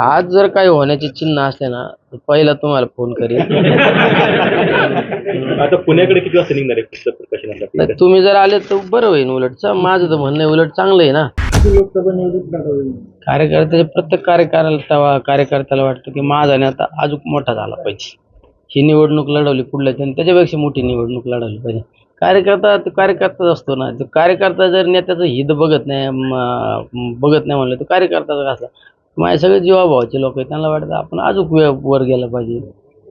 आज जर काही होण्याचे चिन्ह असले ना तर पहिला तुम्हाला फोन करेल आता पुण्याकडे किती वाजता निघणार आहे? तुम्ही जर आले तर बरं होईल उलट. माझं तर म्हणणं उलट चांगलं आहे ना. कार्यकर्त्याचे प्रत्येक कार्यकार्याला कार्यकर्त्याला वाटतं की माझा नेता अजून मोठा झाला पाहिजे. ही निवडणूक लढवली पुढल्या त्याने त्याच्यापेक्षा मोठी निवडणूक लढवली पाहिजे. कार्यकर्ता तो कार्यकर्ताच असतो ना. तो कार्यकर्ता जर नेत्याचं हित बघत नाही बघत नाही म्हणलं तर कार्यकर्ता कसा माझे सगळे जीवाभावाचे लोक आहेत त्यांना वाटतं आपण अजून वे- वर गेलं पाहिजे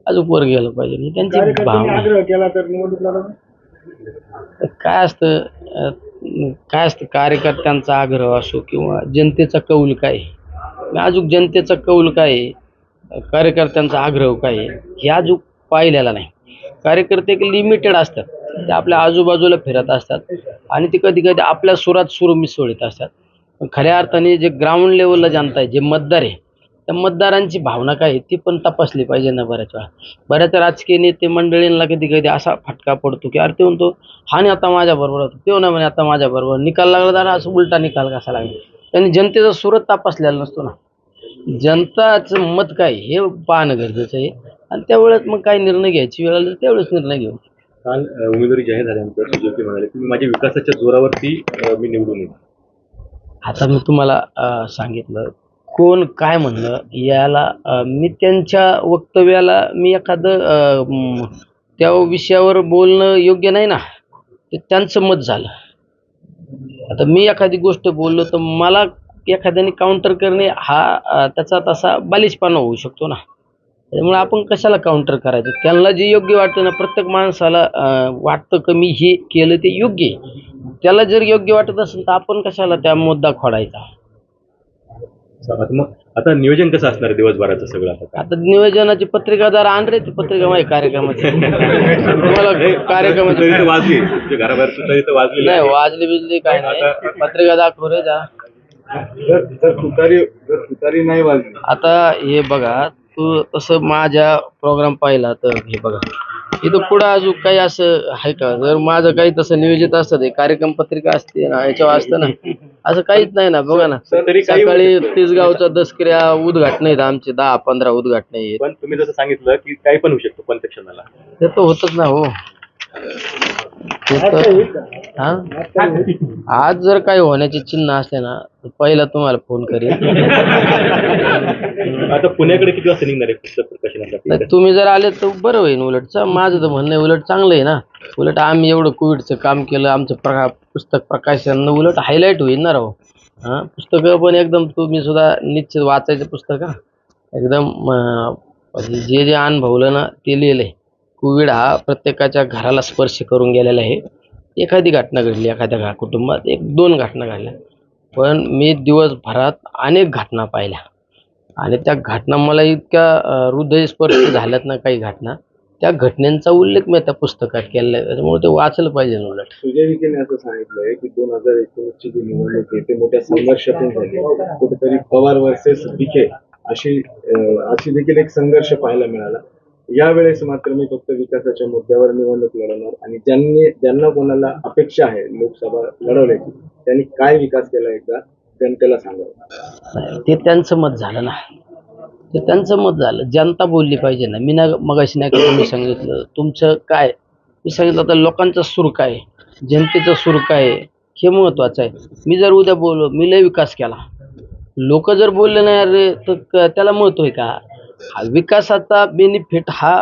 अजून वर गेलं पाहिजे ही त्यांची भावना आहे. आग्रह केला तर निवडणूक लढवणं काय असतं अं, काय असतं कार्यकर्त्यांचा आग्रह असो किंवा जनतेचा कौल काय आहे? अजून जनतेचा कौल काय आहे? कार्यकर्त्यांचा आग्रह काय आहे? हे अजून पाहिलेला नाही कार्यकर्ते एक लिमिटेड असतात ते आपल्या आजूबाजूला फिरत असतात आणि ते कधी कधी आपल्या सुरात सूर मिसळीत असतात खऱ्या अर्थाने जे ग्राउंड लेवलला जनता आहे जे मतदार आहे त्या मतदारांची भावना काय आहे ती पण तपासली पाहिजे ना बऱ्याच वेळा. बऱ्याच राजकीय नेते मंडळींना कधी कधी असा फटका पडतो की अरे ते म्हणतो हा नाही आता माझ्याबरोबर होतो तो नाही म्हणे आता माझ्याबरोबर निकाल लागला तर असं उलटा निकाल कसा लागला? त्यांनी जनतेचा सुरत तपासलेला नसतो ना. जनताचं मत काय हे पाहणं गरजेचं आहे. आणि त्यावेळेस मग काय निर्णय घ्यायची वेळ आली त्यावेळेस निर्णय घेऊ. काल उमेदवारी जाहीर झाल्यानंतर म्हणाले की माझ्या विकासाच्या जोरावरती मी निवडून येईल आता मी तुम्हाला सांगितलं. कोण काय म्हणलं याला मी त्यांच्या वक्तव्याला मी एखादं अं, म, त्या विषयावर बोलणं योग्य नाही ना ते त्यांचं मत झालं. आता मी एखादी गोष्ट बोललो तर मला एखाद्याने काउंटर करणे हा त्याचा तसा बालिशपणा होऊ शकतो ना. त्यामुळे आपण कशाला काउंटर करायचं? त्यांना जे योग्य वाटतं ना प्रत्येक माणसाला वाटतं की मी हे केलं ते योग्य आहे. त्याला जर योग्य वाटत असेल तर आपण कशाला त्या मुद्दा खोडायचा? आता मग आता नियोजन कसं असणार आहे दिवसभराचं सगळं आता? आता नियोजनाची पत्रिका जर आणले ती पत्रिका माझ्या कार्यक्रमाची. तुम्हाला कार्यक्रमाची वाजली. तुझ्या घराबाहेर सुद्धा इथं वाजलेली नाही. वाजली बिजली काय नाही. पत्रिका दाखव रे जा. जर जर तुतारी जर तुतारी नाही वाजली. आता हे बघा तू तसं माझ्या प्रोग्राम पाहिला तर हे बघा. इथं पुढं अजून काही असं आहे का? जर माझं काही तसं नियोजित असतं ते कार्यक्रम पत्रिका असते ना याच्यावर असतं ना असं काहीच नाही ना बघा ना. तरी काही सकाळी शकतं. तिसगावचा दसक्रिया उद्घाटन आहेत आमचे दहा पंधरा उद्घाटन आहेत. पण तुम्ही जसं सांगितलं की काही पण होऊ शकतो पंचक्षणाला ते तर होतच ना हो. हा? आज जर काही होण्याचे चिन्ह असले ना तर पहिला तुम्हाला फोन करेल आता पुण्याकडे किती वाजता निघणार आहे? तुम्ही जर आले तर बरं होईल उलट. चा- माझं तर म्हणणं आहे उलट चांगलं आहे ना. उलट आम्ही एवढं कोविडचं काम केलं आमचं प्रका पुस्तक प्रकाशन उलट हायलाईट होईल ना राव. हां? पुस्तकं पण एकदम तुम्ही सुद्धा निश्चित वाचायचं पुस्तक एकदम जे जे अनुभवलं ना ते लिहिलं आहे कोविड हा प्रत्येकाच्या घराला स्पर्श करून गेलेला आहे. एखादी घटना घडली एखाद्या घा कुटुंबात एक दोन घटना घडल्या. पण मी दिवसभरात अनेक घटना पाहिल्या. आणि त्या घटना मला इतक्या हृदयस्पर्श झाल्यात ना काही घटना त्या घटनेचा उल्लेख मी त्या पुस्तकात केलेला आहे. त्याच्यामुळे ते वाचलं पाहिजे उलट. सुजय विखेने असं सांगितलंय की दोन हजार एकोणीसची जी निवडणूक आहे ते मोठ्या संघर्षातून झाली कुठेतरी पवार वर्सेस विखे अशी अशी देखील एक संघर्ष पाहायला मिळाला. यावेळेस मात्र मी फक्त विकासाच्या मुद्द्यावर निवडणूक लढवणार आणि ज्यांनी ज्यांना कोणाला अपेक्षा आहे लोकसभा लढवण्याची त्यांनी काय विकास केला एकदा जनतेला सांगावं. ते त्यांचं मत झालं ना. ते त्यांचं मत झालं. जनता बोलली पाहिजे ना. मी ना मगाशी नाही सांगितलं. तुमचं काय? मी सांगितलं आता लोकांचा सूर काय? आहे, जनतेचा सूर काय? आहे, हे महत्वाचं आहे. मी जर उद्या बोललो मी लय विकास केला. लोक जर बोलले नाही अरे तर त्याला महत्त्व आहे का? विकासाचा बेनिफिट हा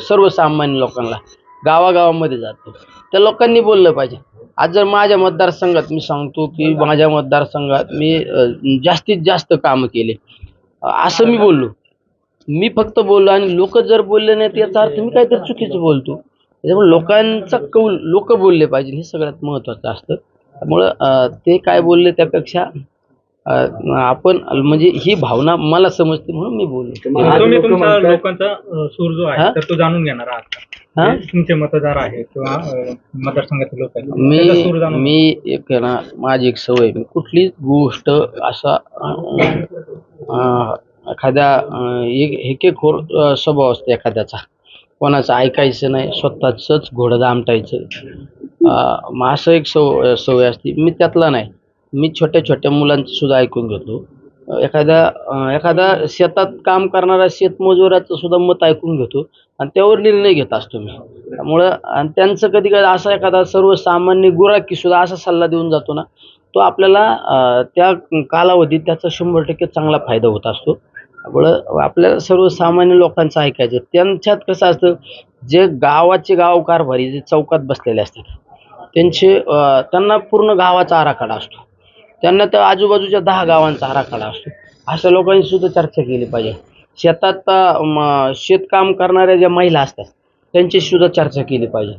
सर्वसामान्य लोकांना गावागावामध्ये जातो. त्या लोकांनी बोललं पाहिजे. आज जर माझ्या मतदारसंघात मी सांगतो की माझ्या मतदारसंघात मी जास्तीत जास्त कामं केले. असं मी बोललो. मी फक्त बोललो आणि लोक जर बोलले नाही याचा अर्थ मी काहीतरी चुकीचं बोलतो. त्याच्यामुळे लोकांचा कौल लोक बोलले पाहिजे हे सगळ्यात महत्त्वाचं असतं. त्यामुळं ते काय बोलले त्यापेक्षा आपण म्हणजे ही भावना मला समजते म्हणून मी बोललो. तुम्ही तुमचा म्हणतायत- लोकांचा सूर जो हा? आहे तर तो जाणून घेणार आहात? हा? जे तुमचे मतदार आहेत किंवा अ, मतदारसंघातील लोक आहेत. मी त्याचा सूर जाणून मी एक आहे ना माझी एक सवय मी कुठलीच गोष्ट असा अं, अं, एखाद्या अं, एक हेकेखोर अं, स्वभाव असतो एखाद्याचा. कोणाचं ऐकायचं नाही स्वतःचंच घोडं दामटायचं. अं, मग असं एक सव सवय असते. मी त्यातला नाही. मी छोट्या छोट्या मुलांचं सुद्धा ऐकून घेतो. एखाद्या एखादा शेतात काम करणारा शेतमजुराचं सुद्धा मत ऐकून घेतो आणि त्यावर निर्णय घेत असतो मी. त्यामुळं आणि त्यांचं कधी कधी असा एखादा सर्वसामान्य गुराकी सुद्धा असा सल्ला देऊन जातो ना तो आपल्याला त्या कालावधीत त्याचा शंभर टक्के चांगला फायदा होत असतो. त्यामुळं आपल्याला सर्वसामान्य लोकांचं ऐकायचं त्यांच्यात कसं असतं जे गावाचे गाव कारभारी जे चौकात बसलेले असतात त्यांचे त्यांना पूर्ण गावाचा आराखडा असतो. त्यांना तर आजूबाजूच्या दहा गावांचा आराखडा असतो. अशा लोकांनी सुद्धा चर्चा केली पाहिजे. शेतात शेतकाम करणाऱ्या ज्या महिला असतात त्यांच्याशी सुद्धा चर्चा केली पाहिजे.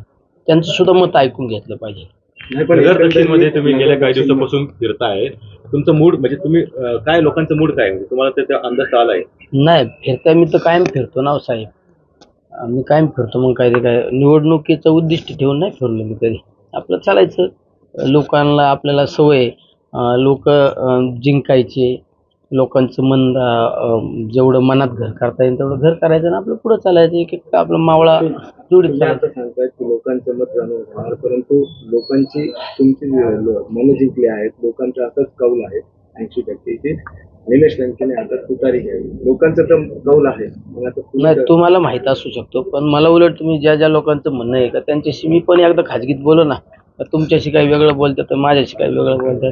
त्यांचं सुद्धा मत ऐकून घेतलं पाहिजे. नाही पण नगर दक्षिणमध्ये तुम्ही गेल्या काही दिवसापासून फिरताय. तुमचं मूड म्हणजे तुम्ही काय लोकांचं मूड काय? म्हणजे तुम्हाला त्याचा अंदाज आलाय नाही फिरता मी तर कायम फिरतो ना हो साहेब. मी कायम फिरतो मग काय ते काय निवडणुकीचं उद्दिष्ट ठेवून नाही फिरलो मी कधी. आपलं चालायचं. लोकांना आपल्याला सवय लोक जिंकायचे. लोकांचं मन जेवढं मनात घर करता येईल तेवढं घर करायचं आणि आपलं पुढं चालायचं. एक एक आपला मावळा जोडीत आता सांगताय की लोकांचं मत जाणून घेणार परंतु लोकांची तुमची मनं जिंकली आहेत लोकांचं असंच कौल आहे ऐंशी टक्के की निलेश लंकेने आता तुतारी घ्यावी. लोकांचं तर कौल आहे नाही तुम्हाला माहीत असू शकतो पण मला उलट तुम्ही ज्या ज्या लोकांचं म्हणणं आहे का त्यांच्याशी मी पण एकदा खाजगीत बोलो ना. तुमच्याशी काही वेगळं बोलतात तर माझ्याशी काही वेगळं बोलतात.